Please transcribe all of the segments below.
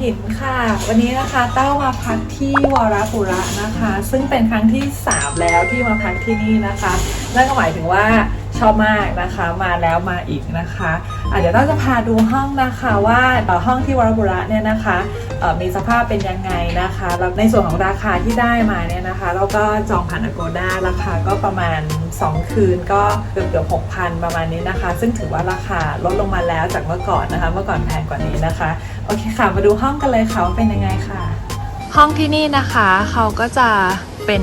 หินค่ะ วันนี้นะคะเต้ามาพักที่วรปุระนะคะ ซึ่งเป็นครั้งที่ 3 แล้วที่มาพักที่นี่นะคะ นั่นก็หมายถึงว่า อบมากนะคะมาแล้วมาอีกนะคะอะเดี๋ยวเราจะพาดูห้องนะคะว่าเอ่อห้องที่วรปุระเนี่ยนะคะมีสภาพเป็นยังไงนะคะแล้วในส่วนของราคาที่ได้มาเนี่ยนะคะเราก็จองผ่าน Agoda ราคาก็ประมาณ 2 คืนก็เกือบเกือบ6,000ประมาณนี้นะคะ ซึ่งถือว่าราคาลดลงมาแล้วจากเมื่อก่อนนะคะ เมื่อก่อนแพงกว่านี้นะคะโอเคค่ะมาดูห้องกันเลยค่ะว่าเป็นยังไงค่ะ ห้องที่นี่นะคะเขาก็จะ เป็น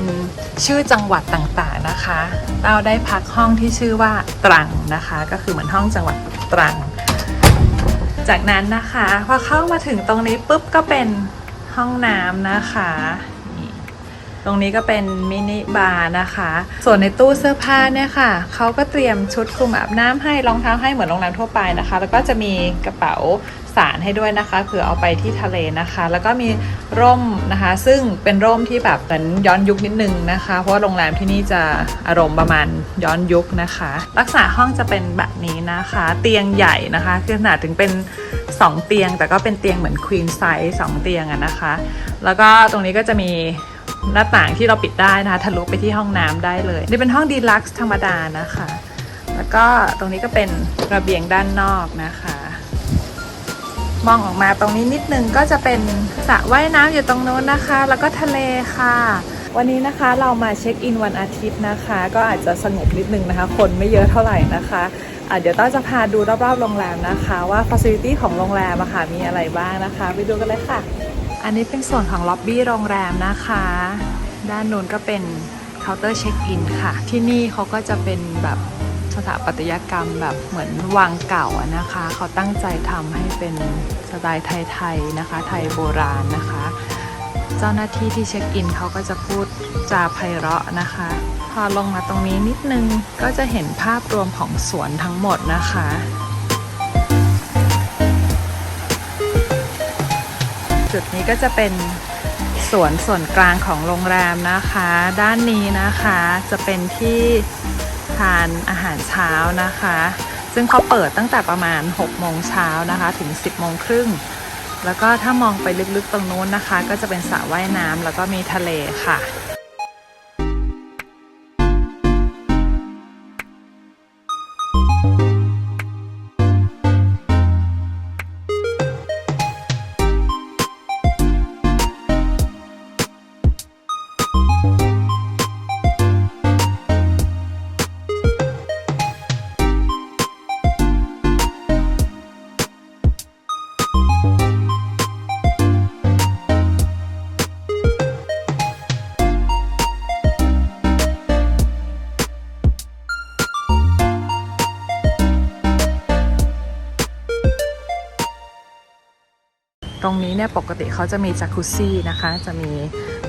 ชื่อจังหวัดต่างๆนะคะ เราได้พักห้องที่ชื่อว่าตรังนะคะ ก็คือเหมือนห้องจังหวัดตรัง จากนั้นนะคะพอเข้ามาถึงตรงนี้ปุ๊บก็เป็นห้องน้ำนะคะ ตรงนี้ก็เป็นมินิบาร์นะคะ ส่วนในตู้เสื้อผ้าเนี่ยค่ะ เขาก็เตรียมชุดคลุมอาบน้ำให้รองเท้าให้เหมือนโรงแรมทั่วไปนะคะ แล้วก็จะมีกระเป๋าสารให้ด้วยนะคะเผื่อเอาไปที่ทะเลนะคะ แล้วก็มีร่มนะคะ ซึ่งเป็นร่มที่แบบเหมือนย้อนยุคนิดนึงนะคะ เพราะว่าโรงแรมที่นี่จะอารมณ์ประมาณย้อนยุคนะคะ ลักษณะห้องจะเป็นแบบนี้นะคะ เตียงใหญ่นะคะคือขนาดถึงเป็น 2 เตียง แต่ก็เป็นเตียงเหมือนควีนไซส์สองเตียงอะนะคะ แล้วก็ตรงนี้ก็จะมี หน้าต่างที่เราปิดได้นะคะทะลุไปที่ห้องน้ำได้เลย นี่เป็นห้องดีลักซ์ธรรมดานะคะ แล้วก็ตรงนี้ก็เป็นระเบียงด้านนอกนะคะ มองออกมาตรงนี้นิดนึงก็จะเป็นสระว่ายน้ำอยู่ตรงโน้นนะคะ แล้วก็ทะเลค่ะ วันนี้นะคะเรามาเช็คอินวันอาทิตย์นะคะ ก็อาจจะสงบนิดนึงนะคะ คนไม่เยอะเท่าไหร่นะคะเดี๋ยวต้าจะพาดูรอบๆโรงแรมนะคะ ว่าฟ a ซิลิตี้ของโรงแรมอะค่ะมีอะไรบ้างนะคะ ไปดูกันเลยค่ะ อันนี้เป็นส่วนของล็อบบี้โรงแรมนะคะ ด้านนู้นก็เป็นเคาน์เตอร์เช็คอินค่ะ ที่นี่เขาก็จะเป็นแบบสถาปัตยกรรมแบบเหมือนวังเก่าอะนะคะ เขาตั้งใจทำให้เป็นสไตล์ไทยๆนะคะ ไทยโบราณนะคะ เจ้าหน้าที่ที่เช็คอินเขาก็จะพูดจาไพเราะนะคะ พอลงมาตรงนี้นิดนึงก็จะเห็นภาพรวมของสวนทั้งหมดนะคะ จุดนี้ก็จะเป็นสวนส่วนกลางของโรงแรมนะคะ ด้านนี้นะคะจะเป็นที่ทานอาหารเช้านะคะ ซึ่งเขาเปิดตั้งแต่ประมาณ 6 โมงเช้านะคะ ถึง 10 โมงครึ่ง แล้วก็ถ้ามองไปลึกๆตรงนู้นนะคะ ก็จะเป็นสระว่ายน้ำแล้วก็มีทะเลค่ะ รงนี้เนี่ยปกติเขาจะมีจากุซซี่นะคะ จะมี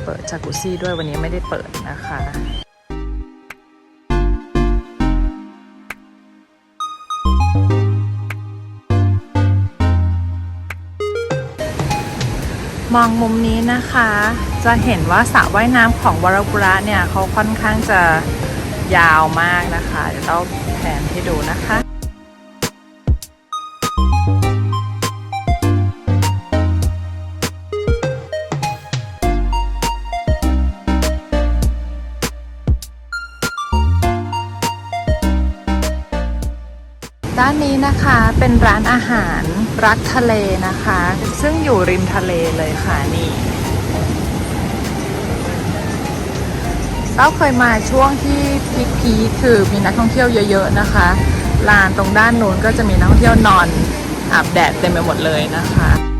เปิดจากุซซี่ด้วยวันนี้ไม่ได้เปิดนะคะมองมุมนี้นะคะ จะเห็นว่าสระว่ายน้ำของวรบุระเนี่ยเขาค่อนข้างจะยาวมากนะคะ เดี๋ยวต้องแผนให้ดูนะคะ เป็นร้านอาหารรักทะเลนะคะ ซึ่งอยู่ริมทะเลเลยค่ะนี่เราเคยมาช่วงที่พีคพีคคือมีนักท่องเที่ยวเยอะ ๆนะคะลานตรงด้านนู้นก็จะมีนักท่องเที่ยวนอนอาบแดดเต็มไปหมดเลยนะคะ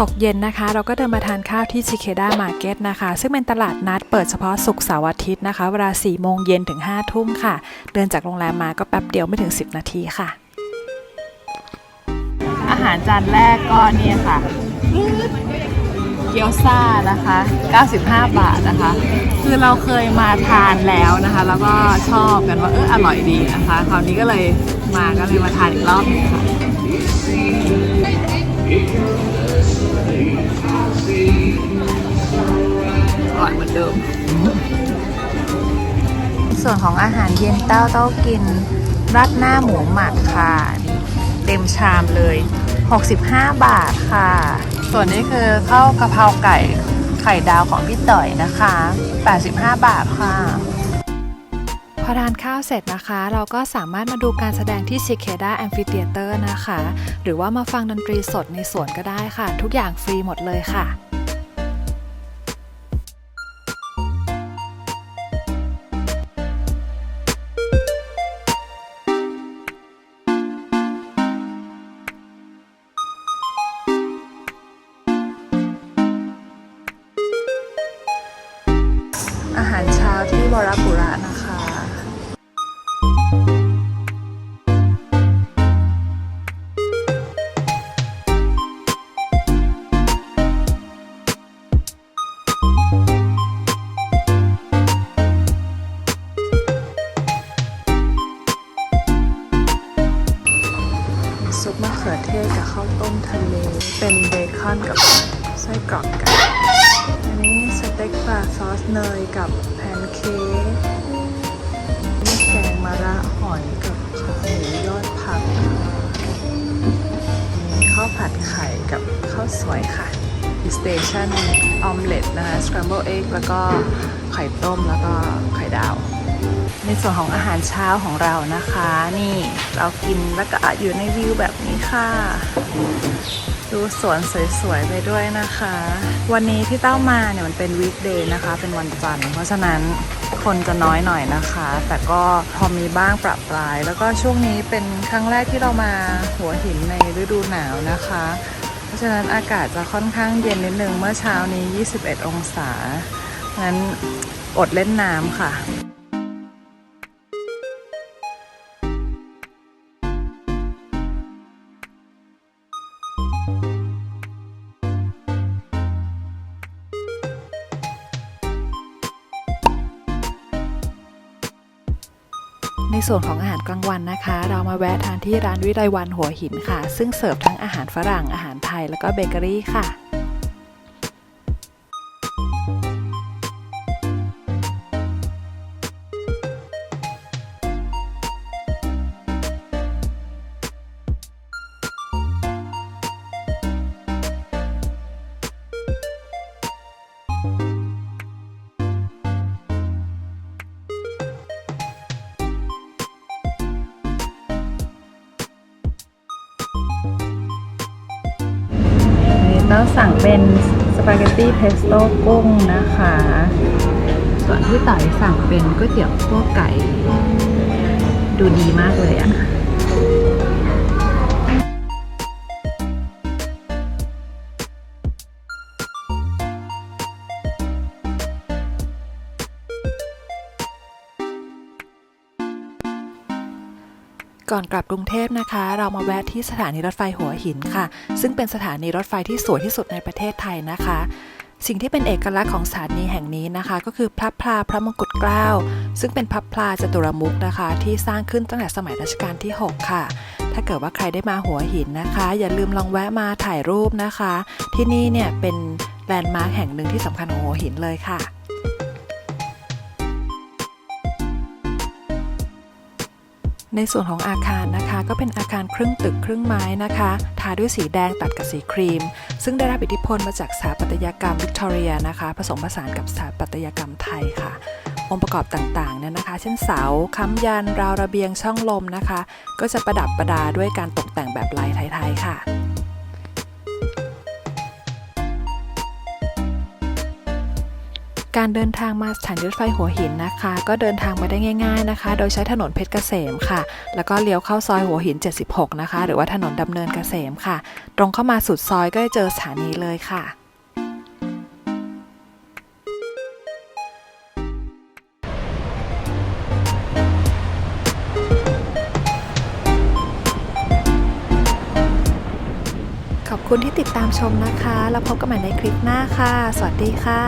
ตกเย็นนะคะ เราก็เดินมาทานข้าวที่ชิเคด้ามาร์เก็ตนะคะ ซึ่งเป็นตลาดนัดเปิดเฉพาะศุกร์เสาร์อาทิตย์นะคะ เวลา 4 โมงเย็นถึง 5 ทุ่มค่ะ เดินจากโรงแรมมาก็แป๊บเดียวไม่ถึง 10 นาทีค่ะ อาหารจานแรกก็นี่ค่ะ เกี๊ยวซ่านะคะ 95 บาทนะคะ คือเราเคยมาทานแล้วนะคะ แล้วก็ชอบกันว่าเอออร่อยดีนะคะ คราวนี้ก็เลยมาก็เลยมาทานอีกรอบหนึงค่ะ เหมือนเดิม ส่วนของอาหารเย็นเต้าเต้ากินราดหน้าหมูหมักค่ะนี่เต็มชามเลย 65 บาทค่ะ ส่วนนี้คือข้าวกะเพราไก่ไข่ดาวของพี่ต่อยนะคะ 85 บาทค่ะ พอทานข้าวเสร็จนะคะ เราก็สามารถมาดูการแสดงที่ Cicada Amphitheater นะคะ หรือว่ามาฟังดนตรีสดในสวนก็ได้ค่ะ ทุกอย่างฟรีหมดเลยค่ะ อาหารเช้าที่วรปุระนะคะซุปมะเขือเทศกับข้าวต้มทะเล เป็นเบคอนกับไส้กรอกไก่ สเต็กปลาซอสเนยกับแพนเค้กนี่แกงมะระหอยกับขาหมูยอดผักมีข้าวผัดไข่กับข้าวสวยค่ะสเตชันออมเล็ตนะคะสครัมเบิลเอ็กแล้วก็ไข่ต้มแล้วก็ไข่ดาว ในส่วนของอาหารเช้าของเรานะคะ นี่เรากินแล้วก็อยู่ในวิวแบบนี้ค่ะ ดูสวนสวยๆไปด้วยนะคะ วันนี้ที่เต้ามาเนี่ยมันเป็นวีคเดย์นะคะ เป็นวันจันทร์ เพราะฉะนั้นคนจะน้อยหน่อยนะคะ แต่ก็พอมีบ้างประปราย แล้วก็ช่วงนี้เป็นครั้งแรกที่เรามาหัวหินในฤดูหนาวนะคะ เพราะฉะนั้นอากาศจะค่อนข้างเย็นนิดนึง เมื่อเช้านี้ 21 องศา งั้นอดเล่นน้ำค่ะ ส่วนของอาหารกลางวันนะคะ เรามาแวะทานที่ร้านวิไลวันหัวหินค่ะ ซึ่งเสิร์ฟทั้งอาหารฝรั่งอาหารไทยแล้วก็เบเกอรี่ค่ะ แล้วสั่งเป็นสปาเกตตี้เพสโต้กุ้งนะคะ ส่วนที่ต่อยสั่งเป็นก๋วยเตี๋ยวพวกไก่ ดูดีมากเลยอะ่ะ ก่อนกลับกรุงเทพนะคะ เรามาแวะที่สถานีรถไฟหัวหินค่ะ ซึ่งเป็นสถานีรถไฟที่สวยที่สุดในประเทศไทยนะคะ สิ่งที่เป็นเอกลักษณ์ของสถานีแห่งนี้นะคะ ก็คือพระพลาพระมงกุฎเกล้า ซึ่งเป็นพระพลาจตุรมุกนะคะ ที่สร้างขึ้นตั้งแต่สมัยรัชกาลที่ 6 ค่ะ ถ้าเกิดว่าใครได้มาหัวหินนะคะ อย่าลืมลองแวะมาถ่ายรูปนะคะ ที่นี่เนี่ยเป็นแลนด์มาร์คแห่งหนึ่งที่สำคัญของหัวหินเลยค่ะ ในส่วนของอาคารนะคะ ก็เป็นอาคารครึ่งตึกครึ่งไม้นะคะทาด้วยสีแดงตัดกับสีครีม ซึ่งได้รับอิทธิพลมาจากสถาปัตยกรรมวิกตอเรียนะคะ ผสมผสานกับสถาปัตยกรรมไทยค่ะองค์ประกอบต่างๆเนี่ยนะคะ เช่นเสา ค้ำยัน ราวระเบียงช่องลมนะคะ ก็จะประดับประดาด้วยการตกแต่งแบบลายไทยๆค่ะ การเดินทางมาสถานีรถไฟหัวหินนะคะ ก็เดินทางมาได้ง่ายๆนะคะ โดยใช้ถนนเพชรเกษมค่ะ แล้วก็เลี้ยวเข้าซอยหัวหิน 76 นะคะ หรือว่าถนนดำเนินเกษมค่ะ ตรงเข้ามาสุดซอยก็จะเจอสถานีเลยค่ะ ขอบคุณที่ติดตามชมนะคะ แล้วพบกันใหม่ในคลิปหน้าค่ะ สวัสดีค่ะ